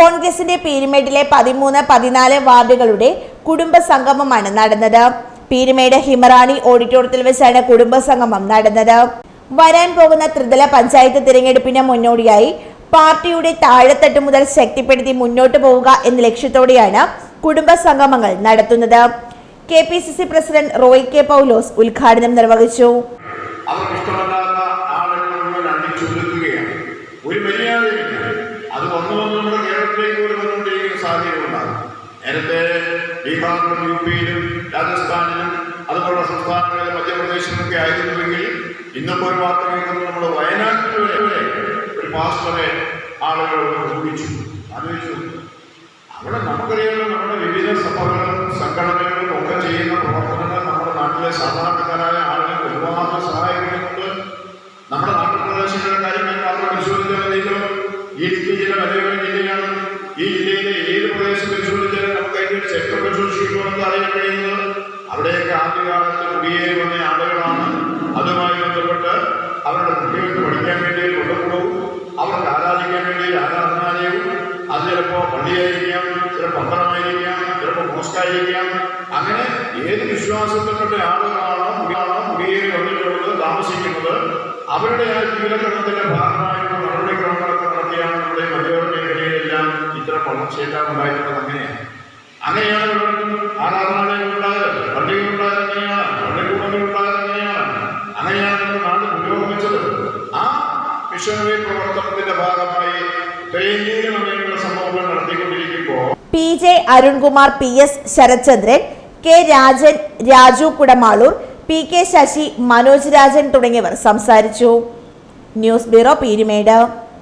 കോൺഗ്രസിന്റെ പീരുമേട്ടിലെ പതിമൂന്ന് പതിനാല് വാർഡുകളുടെ കുടുംബ സംഗമമാണ് നടന്നത്. പീരുമേട് ഹിമറാണി ഓഡിറ്റോറിയത്തിൽ വെച്ചാണ് കുടുംബ സംഗമം നടന്നത്. വരാൻ പോകുന്ന ത്രിതല പഞ്ചായത്ത് തിരഞ്ഞെടുപ്പിന് മുന്നോടിയായി പാർട്ടിയുടെ താഴെത്തട്ട് മുതൽ ശക്തിപ്പെടുത്തി മുന്നോട്ട് പോവുക എന്ന ലക്ഷ്യത്തോടെയാണ് കുടുംബ സംഗമങ്ങൾ നടത്തുന്നത്. K P C C president Roy K Paulose ഉദ്ഘാടനം നിർവഹിച്ചു അവർക്ക് ഇഷ്ടമല്ലാത്ത ആളുകൾ മുഴുവൻ അടിച്ചൊതുക്കുകയാണ് ഒരു മര്യാദയില്ല അത് വന്നു നമ്മുടെ കേരളത്തിലേക്ക് ഒരു വന്നുകൊണ്ടിരിക്കുന്ന സാഹചര്യം ഉണ്ടാകും നേരത്തെ ബീഹാറിലും യു പിയിലും രാജസ്ഥാനിലും അതുപോലുള്ള സംസ്ഥാനങ്ങളിലും മധ്യപ്രദേശിലൊക്കെ ആയിരുന്നുവെങ്കിൽ ഇന്നിപ്പോൾ ഒരു വാർത്ത കേൾക്കുന്നത് നമ്മൾ വയനാട്ടിൽ വരെ ഒരു പാസ്റ്ററെ ആളുകൾ ചോദിച്ചു ആലോചിച്ചു അവിടെ നമുക്കറിയാമല്ലോ നമ്മുടെ വിവിധ സഭകളും സംഘടനകളും ഒക്കെ ചെയ്യുന്ന പ്രവർത്തനങ്ങൾ നമ്മുടെ നാട്ടിലെ സാധാരണക്കാരായ ആളുകൾക്ക് ഒരുപാട് സഹായിക്കുന്നുണ്ട് നമ്മുടെ നാട്ടുപ്രദേശങ്ങളുടെ കാര്യങ്ങൾ മാത്രം പരിശോധിച്ചാൽ മതിയല്ലോ ഈ ഇടുക്കി വലിയൊരു ജില്ലയാണ് ഈ ജില്ലയിലെ ഏത് പ്രദേശം പരിശോധിച്ചാലും നമുക്ക് അതിന്റെ ഒരു സെക്ടർ പരിശോധിക്കുമെന്ന് അറിയാൻ കഴിയുന്നത് അവിടെയൊക്കെ ആദ്യകാലത്ത് കുടിയേറി വന്ന ആളുകളാണ്. അതുമായി ബന്ധപ്പെട്ട് അവരുടെ കുട്ടികൾക്ക് പഠിക്കാൻ വേണ്ടി കൊണ്ടുപോകും അവർക്ക് ആരാധിക്കാൻ വേണ്ടി ആരാധനാലയവും അത് ചിലപ്പോൾ പള്ളിയായിരിക്കാം ചിലപ്പോൾ അമ്പലമായിരിക്കാം ചിലപ്പോൾ മോസ്കായിരിക്കാം. അങ്ങനെ ഏത് വിശ്വാസത്തിൽപ്പെട്ട ആളുകളാണോ കുടിയാണോ കുടിയേറി വന്നിട്ടുള്ളത് താമസിക്കുന്നത് അവരുടെ ആ ജീവിതക്രമത്തിന്റെ ഭാഗമായിട്ടുള്ള നടപടിക്രമങ്ങളൊക്കെ നടത്തിയാണ് മലയോര ഇത്തരം വളർച്ചയെല്ലാം ഉണ്ടായിട്ടുള്ളത് അങ്ങനെയാണ്. അങ്ങനെയാണ് ആരാധനാലയങ്ങളുണ്ടായത്. പള്ളികളുണ്ടായത് അങ്ങനെയാണ്. പള്ളിക്കൂടങ്ങളുണ്ടായത് അങ്ങനെയാണ്. അങ്ങനെയാണ് നമ്മുടെ നാട് പുരോഗമിച്ചത്. ആ മിഷനറി പ്രവർത്തനത്തിന്റെ ഭാഗമായി നടത്തിക്കൊണ്ടിരിക്കുമ്പോൾ P J Arunkumar P S Sarathchandran K Rajan Raju Kudamaloor P K Sasi Manoj Rajan തുടങ്ങിയവർ സംസാരിച്ചു. News bureau Peermade.